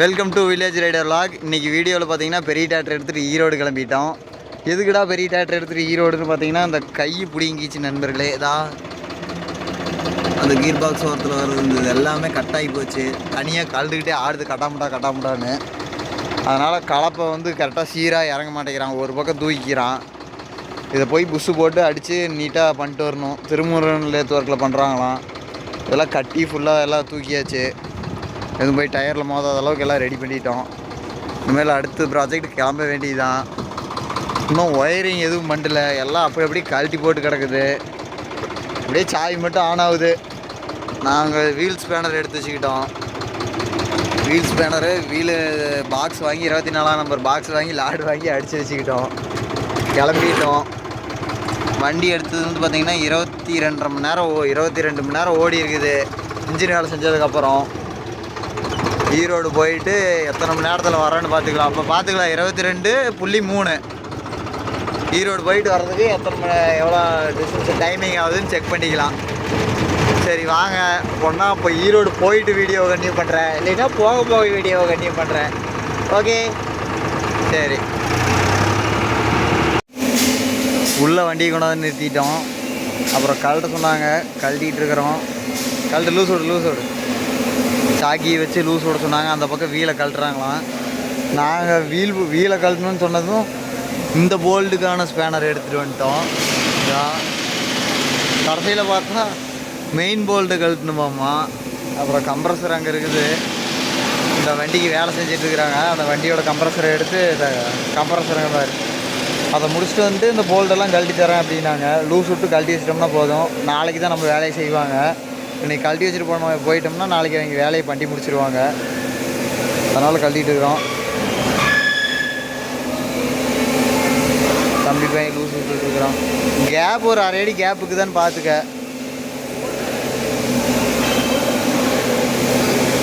Welcome to village rider log இன்றைக்கி வீடியோவில் பார்த்தீங்கன்னா பெரிய டேட்டர் எடுத்துகிட்டு ஈரோடு e கிளம்பிட்டோம். எதுக்குடா பெரிய டேட்டர் எடுத்துகிட்டு ஈரோடுன்னு e பார்த்தீங்கன்னா அந்த கை பிடிங்கிச்சு நண்பர்களே. இதா அந்த கீர் பாக்ஸ் ஓரத்தில் வர்றது எல்லாமே கட்டாகி போச்சு. தனியாக கழுதுகிட்டே ஆடுது கட்டாமுட்டா கட்டாமுட்டான்னு. அதனால் கலப்பை வந்து கரெக்டாக சீராக இறங்க மாட்டேங்கிறான். ஒரு பக்கம் தூக்கிக்கிறான். இதை போய் புஷ்ஷு போட்டு அடித்து நீட்டாக பண்ணிட்டு வரணும். திருமுருகன் லேத் ஒர்க்கில் பண்ணுறாங்களாம் இதெல்லாம் கட்டி ஃபுல்லாக எல்லாம் தூக்கியாச்சு. எதுவும் போய் டயரில் மோதாத அளவுக்கு எல்லாம் ரெடி பண்ணிட்டோம். இனிமேல் அடுத்த ப்ராஜெக்ட் கிளம்ப வேண்டியதுதான். இன்னும் ஒயரிங் எதுவும் பண்ணல. எல்லாம் அப்படி அப்படியே கழட்டி போட்டு கிடக்குது. அப்படியே சாய் மட்டும் ஆன் ஆகுது. நாங்கள் வீல் ஸ்பேனர் எடுத்து வச்சுக்கிட்டோம். வீல் ஸ்பேனரு வீலு பாக்ஸ் வாங்கி இருபத்தி நாலாம் நம்பர் பாக்ஸ் வாங்கி லாடு வாங்கி அடித்து வச்சுக்கிட்டோம். கிளம்பிட்டோம். வண்டி எடுத்தது வந்து பார்த்திங்கன்னா இருபத்தி ரெண்டரை மணி நேரம் ஓ இருபத்தி ரெண்டு மணி நேரம் ஓடி இருக்குது. இன்ஜின் வேலை செஞ்சதுக்கப்புறம் ஈரோடு போயிட்டு எத்தனை மணி நேரத்தில் வரேன்னு பார்த்துக்கலாம் அப்போ பார்த்துக்கலாம் இருபத்தி ரெண்டு புள்ளி மூணு. ஈரோடு போயிட்டு வர்றதுக்கு எத்தனை மணி எவ்வளோ டிஸ்டன்ஸ் டைமிங் ஆகுதுன்னு செக் பண்ணிக்கலாம். சரி வாங்க. ஒன்றா இப்போ ஈரோடு போயிட்டு வீடியோ கண்டினியூ பண்ணுறேன் இல்லைன்னா போக போக வீடியோ கண்டினியூ பண்ணுறேன் ஓகே சரி. உள்ளே வண்டியை கொண்டு வந்து நிறுத்திட்டோம். அப்புறம் கழட்ட சொன்னாங்க. கழட்டிகிட்டு இருக்கிறோம். கழட்டு லூஸ் விடு லூஸ் விடு சாக்கியை வச்சு லூஸ் விட சொன்னாங்க. அந்த பக்கம் வீலை கழட்டுறாங்களாம். நாங்கள் வீல் வீலை கழட்டணும்னு சொன்னதும் இந்த போல்டுக்கான ஸ்பேனர் எடுத்துகிட்டு வந்துட்டோம். கடைசியில் பார்த்தா மெயின் போல்டு கழட்டணுமாம்மா. அப்புறம் கம்ப்ரஸர் அங்கே இருக்குது. இந்த வண்டிக்கு வேலை செஞ்சுட்டு இருக்கிறாங்க. அந்த வண்டியோட கம்ப்ரஸரை எடுத்து கம்ப்ரஸருங்க மாதிரி அதை முடிச்சுட்டு வந்து இந்த போல்டெல்லாம் கழட்டி தரேன் அப்படின்னாங்க. லூஸ் விட்டு கழட்டி வச்சிட்டோம்னா போதும். நாளைக்கு தான் நம்ம வேலையை செய்வாங்க. இன்றைக்கி கழட்டி வச்சுட்டு போன போயிட்டோம்னா நாளைக்கு அவங்க வேலையை பண்ணி முடிச்சிருவாங்க. அதனால் கழட்டிட்டு இருக்கிறோம். தம்பி பையன் லூஸ் விட்டுட்டு இருக்கிறோம் கேப் ஒரு அரை அடி கேப்புக்கு தான் பார்த்துக்க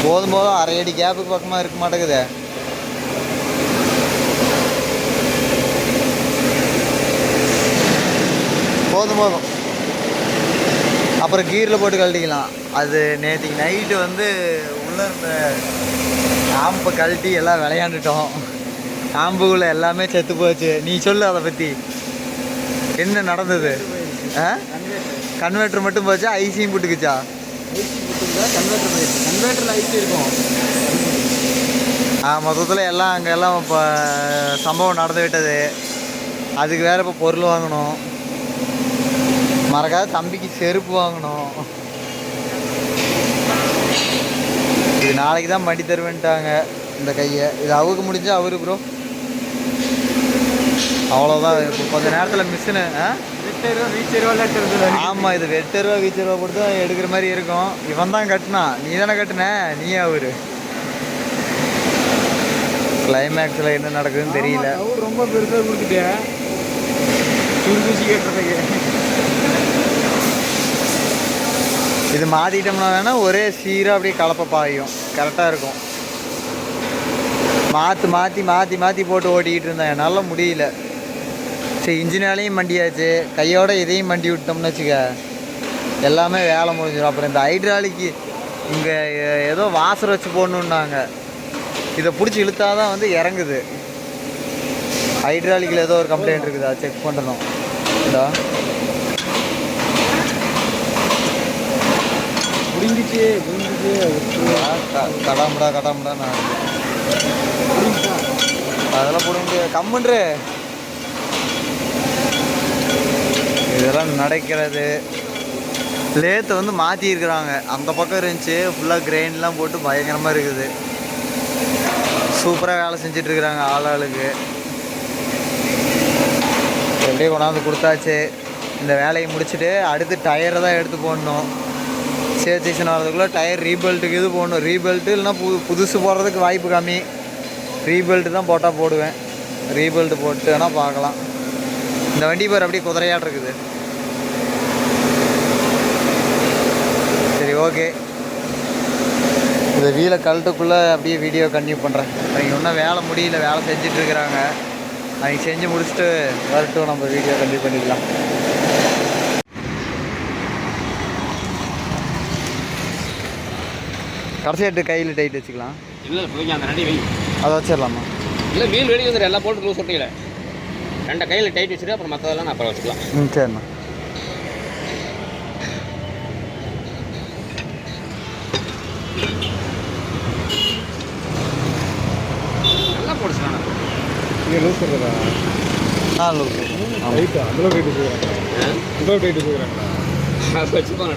போதும் போதும் அரை அடி கேப்புக்கு பக்கமாக இருக்க மாட்டேங்குதே. போதும் போதும். அப்புறம் கீரில் போட்டு கழட்டிக்கலாம். அது நேற்றுக்கு நைட்டு வந்து உள்ளே இருந்த காம்பை கழட்டி எல்லாம் விளையாண்டுட்டோம். காம்புக்குள்ளே எல்லாமே செத்து போச்சு. நீ சொல்லு அதை பற்றி என்ன நடந்தது? ஆ? கன்வெர்ட்ரு மட்டும் போச்சா? ஐசியும் போட்டுக்குச்சா ஐசி இருக்கும் ஆ மொத்தத்தில் எல்லாம் அங்கே எல்லாம் இப்போ சம்பவம் நடந்து விட்டது அதுக்கு வேறு இப்போ பொருள் வாங்கணும். மறக்காத தம்பிக்கு செருப்பு வாங்கணும். இது நாளைக்கு தான் மடி தருவேன்ட்டாங்க இந்த கையை. இது அவருக்கு முடிஞ்சால் அவரு ப்ரோ அவ்வளோதான் இப்போ கொஞ்ச நேரத்தில் மிஷினு ஆ? ஆமாம் இது எட்டு ரூபா வீச்சு ரூபா கொடுத்து எடுக்கிற மாதிரி இருக்கும். இவன் தான் கட்டினான் நீ தானே கட்டின? நீ அவரு. கிளைமேக்ஸில் என்ன நடக்குதுன்னு தெரியல. ரொம்ப பெருசாக கொடுத்துட்டேன் இது மாற்றிட்டோம்னா வேணால் ஒரே சீராக அப்படியே கலப்பை பாயும். கரெக்டாக இருக்கும். மாற்றி மாற்றி மாற்றி மாற்றி போட்டு ஓட்டிக்கிட்டு இருந்தேன். என்னால் முடியல. சரி இன்ஜினாலையும் மண்டியாச்சு. கையோட இதையும் மண்டி விட்டோம்னு வச்சுக்க. எல்லாமே வேலை முடிஞ்சிடும். அப்புறம் இந்த ஹைட்ராலிக்கு இங்கே ஏதோ வாசர் வச்சு போடணுன்னாங்க இதை பிடிச்சி இழுத்தா தான் வந்து இறங்குது. ஹைட்ராலிக்கில் ஏதோ ஒரு கம்ப்ளைண்ட் இருக்குதா? செக் பண்ணணும். இதா முடிஞ்சிச்சு முடிஞ்சிச்சு கடாமுடா கடாமடா நான். அதெல்லாம் போட முடியாது கம்முன்று. இதெல்லாம் நடக்கிறது. லேத்தை வந்து மாற்றிருக்கிறாங்க அந்த பக்கம் இருந்துச்சு. ஃபுல்லாக கிரெயின்லாம் போட்டு பயங்கரமாக இருக்குது. சூப்பராக வேலை செஞ்சிட்ருக்குறாங்க ஆள் ஆளுக்கு எப்படியே கொண்டாந்து கொடுத்தாச்சு. இந்த வேலையை முடிச்சுட்டு அடுத்து டயரை தான் எடுத்து போடணும். சேல் சீசன் வரதுக்குள்ளே டயர் ரீபெல்ட்டுக்கு இது போடணும். ரீபெல்ட்டு இல்லைனா புது புதுசு போடுறதுக்கு வாய்ப்பு கம்மி. ரீபெல்ட்டு தான் போட்டால் போடுவேன். ரீபெல்ட் போட்டு வேணால் பார்க்கலாம். இந்த வண்டி பேர் அப்படியே குதிரையாட் இருக்குது. சரி ஓகே இந்த வீலை கழட்டுக்குள்ளே அப்படியே வீடியோ கண்டினியூ பண்ணுறேன் அவங்க இன்னும் வேலை முடியல வேலை செஞ்சிட்ருக்குறாங்க அவங்க செஞ்சு முடிச்சுட்டு வரட்டும் நம்ம வீடியோ கண்டினியூ பண்ணிக்கலாம் கடைசி எட்டு கையில் டைட் வச்சுக்கலாம். இல்லை பிள்ளைங்க அந்த ரெண்டையும் வை. அதை வச்சிடலாமா? இல்லை வீல் வெளியே வந்துடும் எல்லாம் போட்டு லூஸ் விட்டீங்களே ரெண்டை கையில் டைட் வச்சுட்டு அப்புறம் மற்றதெல்லாம் நான் அப்புறம் வச்சுக்கலாம். ம் சரிண்ணா. நல்லா போடுச்சுண்ணா நீங்கள் லூஸ் பண்ணுறதா ஆ லூஸ் ரைட்டா அந்தளவு டைட்டு போகிறாங்க அந்தளவு டைட்டு போகிறாங்களா வச்சுக்கோங்க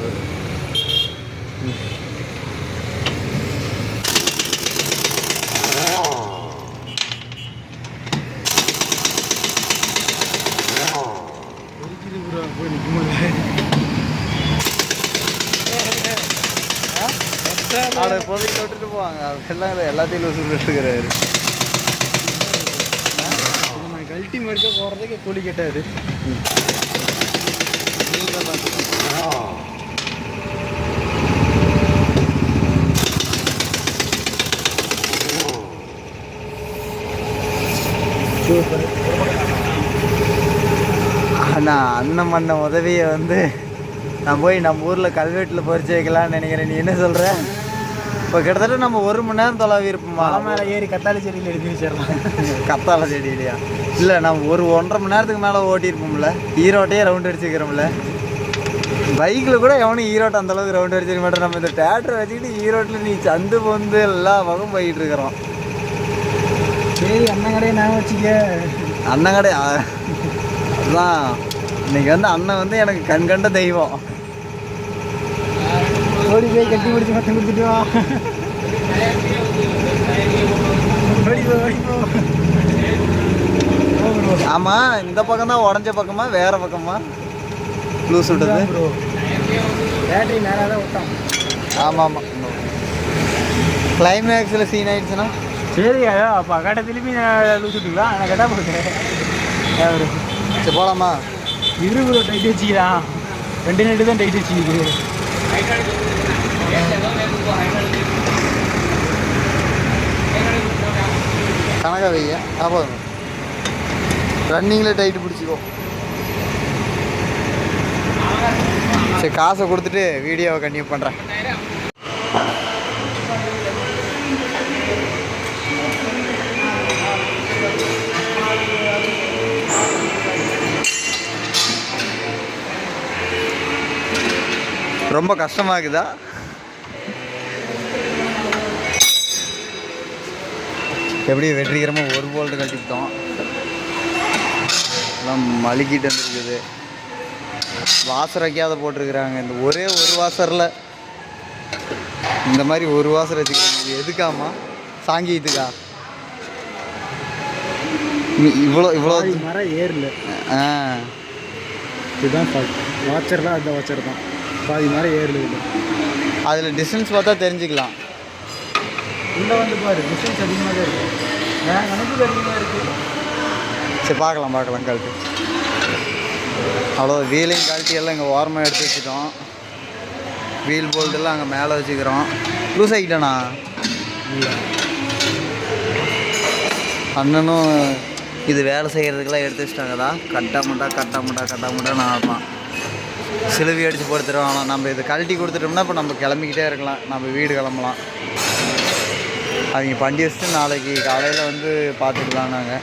போய் அவரை இப்போதைக்கு விட்டுட்டு போவாங்க அதெல்லாம் எல்லாத்தையும் விட்டுருக்கிறாரு நம்ம கழட்டி மறுக்க போகிறதுக்கு கூலி கேட்டாரு சூப்பர் நான் அண்ணன் பண்ண உதவியை வந்து நான் போய் நம்ம ஊரில் கல்வெட்டில் பொறிச்சு வைக்கலாம்னு நினைக்கிறேன். நீ என்ன சொல்கிற இப்போ கிட்டத்தட்ட நம்ம ஒரு மணி நேரம் தொலைவி இருப்போமா? மலை ஏறி கத்தாழி செடியில் எடுத்து வச்சிடலாம். கத்தாழை செடி இல்லையா இல்லை நம்ம ஒரு ஒன்றரை மணி நேரத்துக்கு மேலே ஓட்டியிருப்போம்ல ஈரோட்டையே ரவுண்ட் அடிச்சுக்கிறோம்ல. பைக்கில் கூட எவனும் ஈரோட்டை அந்த அளவுக்கு ரவுண்ட் அடிச்சிருக்க மாட்டோம் நம்ம இந்த தேட்டரை வச்சுக்கிட்டு ஈரோட்டில் நீ சந்து பொந்து எல்லா பக்கம் போயிட்டு இருக்கிறோம். சரி அண்ணன் கடையை நான் வச்சுக்க. அண்ணன் கடை அ- அதான். இன்னைக்கு வந்து அண்ணன் வந்து எனக்கு கண் கண்ட தெய்வம். ஓடி போய் கட்டி பிடிச்சி மொத்தம் கொடுத்துட்டு வா. ஆமாம் இந்த பக்கம் தான் உடஞ்ச பக்கமா வேற பக்கமா? லூஸ் விட்டது. பேட்டரி மேலே தான் விட்டான் ஆமாம் ஆமாம். கிளைமேக்ஸில் சீன் ஆயிடுச்சுன்னா? சரி அப்போ அக்காட்ட திருப்பி லூஸ் விட்டுக்கலாம். நான் கட்டா போட்டேன் சரி போகலாமா இரு ப்ரோ டைட் வச்சுக்கிறா ரெண்டு நெட்டு தான் டைட் வச்சுக்கிது கணக்கா வைங்க. ஞாபகம் ரன்னிங்கில் டைட்டு பிடிச்சிக்கோ. சரி காசை கொடுத்துட்டு வீடியோவை கண்டினியூ பண்ணுறேன் ரொம்ப கஷ்டமா இருக்குதா எப்படி வெற்றிகரமாக ஒரு போல்ட்டு கட்டிக்கிட்டோம். எல்லாம் மழுக்கிட்டு வந்துருக்குது. வாசர் வைக்காத போட்டிருக்கிறாங்க. இந்த ஒரே ஒரு வாசரில் இந்த மாதிரி ஒரு வாசர் வச்சுக்கிறாங்க. எதுக்காமா சாங்கியத்துக்கா இவ்வளோ இவ்வளோ மரம் ஏறல. ஆ. இதுதான் வாட்சர்லாம் அந்த வாட்சர் தான். பாதி ஏறல இல்லை அதில் டிஸ்டன்ஸ் பார்த்தா தெரிஞ்சுக்கலாம். உள்ளே வந்து பாரு டிஸ்டன்ஸ் அதிகமாக தான் இருக்கு. நான் கணக்கு அதிகமாக இருக்குது சரி பார்க்கலாம் பார்க்கலாம் கழட்டி அவ்வளோ வீலிங் கழட்டி எல்லாம் இங்கே ஓரமாக எடுத்து வச்சுட்டோம். வீல் போல்ட் எல்லாம் அங்கே மேலே வச்சுக்கிறோம். லூஸ் ஆகிட்டேண்ணா அண்ணனும் இது வேலை செய்கிறதுக்கெல்லாம் எடுத்து வச்சிட்டாங்கதா கட்டா முட்டா கட்டா முட்டா கட்டா முட்டா நான் இருப்பான் சிலுவி அடித்து போடுத்துருவோம் ஆனால் நம்ம இதை கழட்டி கொடுத்துட்டோம்னா இப்போ நம்ம கிளம்பிக்கிட்டே இருக்கலாம். நம்ம வீடு கிளம்பலாம். அவங்க பண்டி வச்சுட்டு நாளைக்கு காலையில் வந்து பார்த்துக்கலாம் நாங்கள்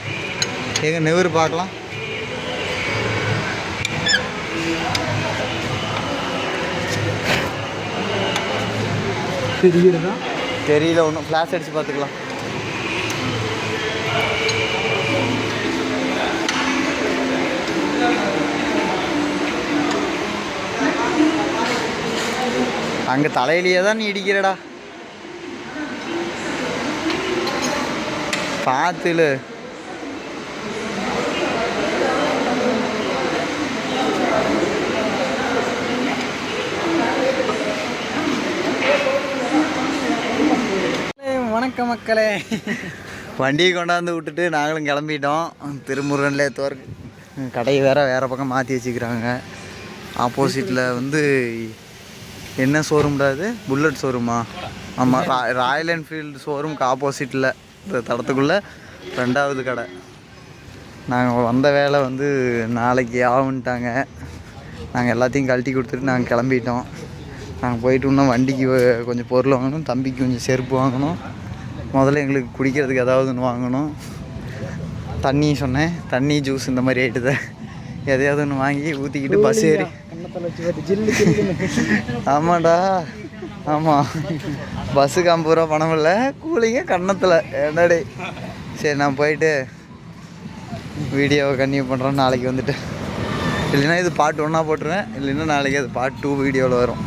எங்க நெவுரு பார்க்கலாம். தெரியல ஒன்றும் ஃப்ளாஷ் அடித்து பார்த்துக்கலாம். அங்கே தலையிலேயே தான் நீ இடிக்கிறடா. பார்த்துல வணக்கம் மக்களே. வண்டியை கொண்டாந்து விட்டுட்டு நாங்களும் கிளம்பிட்டோம். திருமுருகன்ல தோற்கு கடையை வேற வேற பக்கம் மாற்றி வச்சுக்கிறாங்க. ஆப்போசிட்டில் வந்து என்ன ஷோரூம்டா இது? புல்லட் ஷோரூமா ஆமாம் ரா ராயல் என்ஃபீல்டு ஷோரூம்க்கு ஆப்போசிட்டில் இந்த தடத்துக்குள்ளே ரெண்டாவது கடை. நாங்கள் வந்த வேலை வந்து நாளைக்கு ஆகுன்ட்டாங்க நாங்கள் எல்லாத்தையும் கழட்டி கொடுத்துட்டு நாங்கள் கிளம்பிட்டோம். நாங்கள் போயிட்டு இன்னும் வண்டிக்கு கொஞ்சம் பொருள் வாங்கணும் தம்பிக்கு கொஞ்சம் செருப்பு வாங்கணும். முதல்ல எங்களுக்கு குடிக்கிறதுக்கு ஏதாவது ஒன்று வாங்கணும். தண்ணி சொன்னேன். தண்ணி ஜூஸ் இந்த மாதிரி ஆயிட்டுது எதையாவது ஒன்று வாங்கி ஊற்றிக்கிட்டு பஸ் ஏறி. ஆமாண்டா ஆமாம் பஸ்ஸுக்கு ஐம்பது ரூபா பணம் இல்லை. கூலிங்க கன்னத்தில் என்னடே? சரி நான் போயிட்டு வீடியோவை கன்டினியூ பண்ணுறேன் நாளைக்கு வந்துட்டு. இல்லைன்னா இது பார்ட் ஒன்றா போட்டுருவேன். இல்லைன்னா நாளைக்கு அது பார்ட் டூ வீடியோவில் வரும்.